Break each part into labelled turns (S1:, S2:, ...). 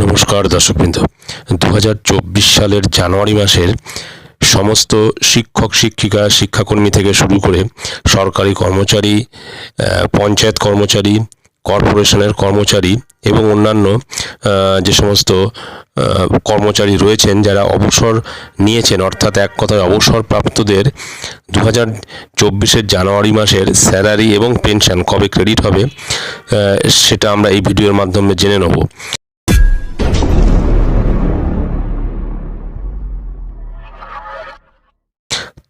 S1: নমস্কার দর্শকবৃন্দ। দু হাজার চব্বিশ সালের জানুয়ারি মাসের সমস্ত শিক্ষক, শিক্ষিকা, শিক্ষাকর্মী থেকে শুরু করে সরকারি কর্মচারী পঞ্চায়েত কর্মচারী, কর্পোরেশনের কর্মচারী এবং অন্যান্য যে সমস্ত কর্মচারী রয়েছেন যারা অবসর নিয়েছেন, অর্থাৎ এক কথায় অবসরপ্রাপ্তদের দু হাজার চব্বিশের জানুয়ারি মাসের স্যালারি এবং পেনশন কবে ক্রেডিট হবে সেটা আমরা এই ভিডিওর মাধ্যমে জেনে নেব।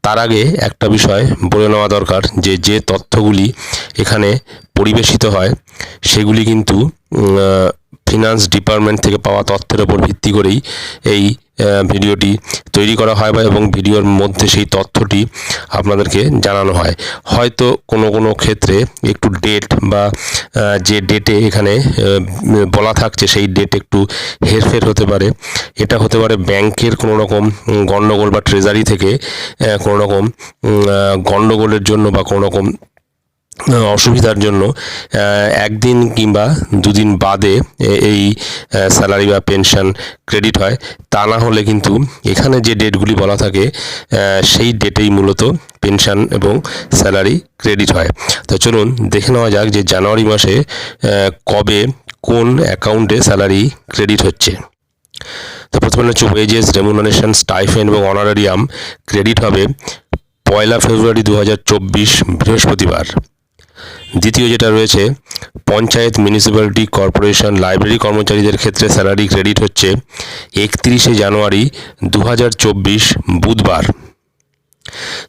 S1: তার আগে একটা বিষয় বলে নেওয়া দরকার যে যে তথ্যগুলি এখানে পরিবেশিত হয়, সেগুলি কিন্তু ফিনান্স ডিপার্টমেন্ট থেকে পাওয়া তথ্যের ওপর ভিত্তি করেই এই ভিডিওটি তৈরি করা হয় বা এবং ভিডিওর মধ্যে সেই তথ্যটি আপনাদেরকে জানানো হয়। হয়তো কোনো কোনো ক্ষেত্রে একটু ডেট বা যে ডেটে এখানে বলা থাকছে সেই ডেট একটু হেরফের হতে পারে। এটা হতে পারে ব্যাংকের কোনো রকম গণ্ডগোল বা ট্রেজারি থেকে কোনো রকম গণ্ডগোলের জন্য বা কোনো রকম অসুবিধার জন্য একদিন কিংবা দুদিন বাদে এই স্যালারি বা পেনশন ক্রেডিট হয়। তা না হলে কিন্তু এখানে যে ডেটগুলি বলা থাকে সেই ডেটেই মূলত পেনশন এবং স্যালারি ক্রেডিট হয়। তো চলুন দেখে নেওয়া যাক যে জানুয়ারি মাসে কবে কোন অ্যাকাউন্টে স্যালারি ক্রেডিট হচ্ছে। তো প্রথমে হচ্ছে ওয়েজেস রেমুনারেশন স্টাইফেন এবং অনারারিয়াম ক্রেডিট হবে পয়লা ফেব্রুয়ারি দু হাজার চব্বিশ বৃহস্পতিবার। দ্বিতীয় যেটা রয়েছে, পঞ্চায়েত মিউনিসিপ্যালিটি কর্পোরেশন লাইব্রেরি কর্মচারীদের ক্ষেত্রে স্যালারি ক্রেডিট হচ্ছে একত্রিশে জানুয়ারি দু হাজার চব্বিশ বুধবার।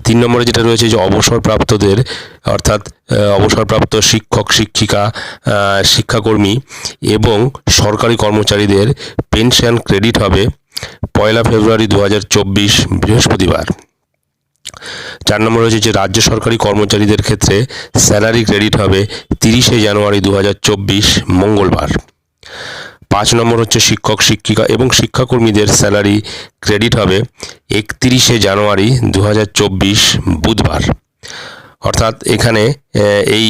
S1: তিন নম্বরে যেটা রয়েছে যে অবসরপ্রাপ্তদের, অর্থাৎ অবসরপ্রাপ্ত শিক্ষক, শিক্ষিকা শিক্ষাকর্মী এবং সরকারি কর্মচারীদের পেনশন ক্রেডিট হবে পয়লা ফেব্রুয়ারি দু হাজার চব্বিশ বৃহস্পতিবার। চার নম্বর রয়েছে যে রাজ্য সরকারি কর্মচারীদের ক্ষেত্রে স্যালারি ক্রেডিট হবে তিরিশে জানুয়ারি দু হাজার চব্বিশ মঙ্গলবার। পাঁচ নম্বর হচ্ছে শিক্ষক, শিক্ষিকা এবং শিক্ষাকর্মীদের স্যালারি ক্রেডিট হবে একত্রিশে জানুয়ারি দু হাজার চব্বিশ বুধবার। অর্থাৎ এখানে এই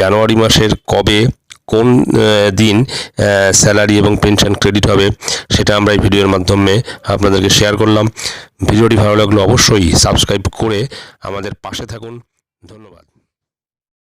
S1: জানুয়ারি মাসের কবে কোন দিন স্যালারি এবং পেনশন ক্রেডিট হবে সেটা আমরা এই ভিডিওর মাধ্যমে আপনাদেরকে শেয়ার করলাম। ভিডিওটি ভালো লাগলে অবশ্যই সাবস্ক্রাইব করে আমাদের পাশে থাকুন। ধন্যবাদ।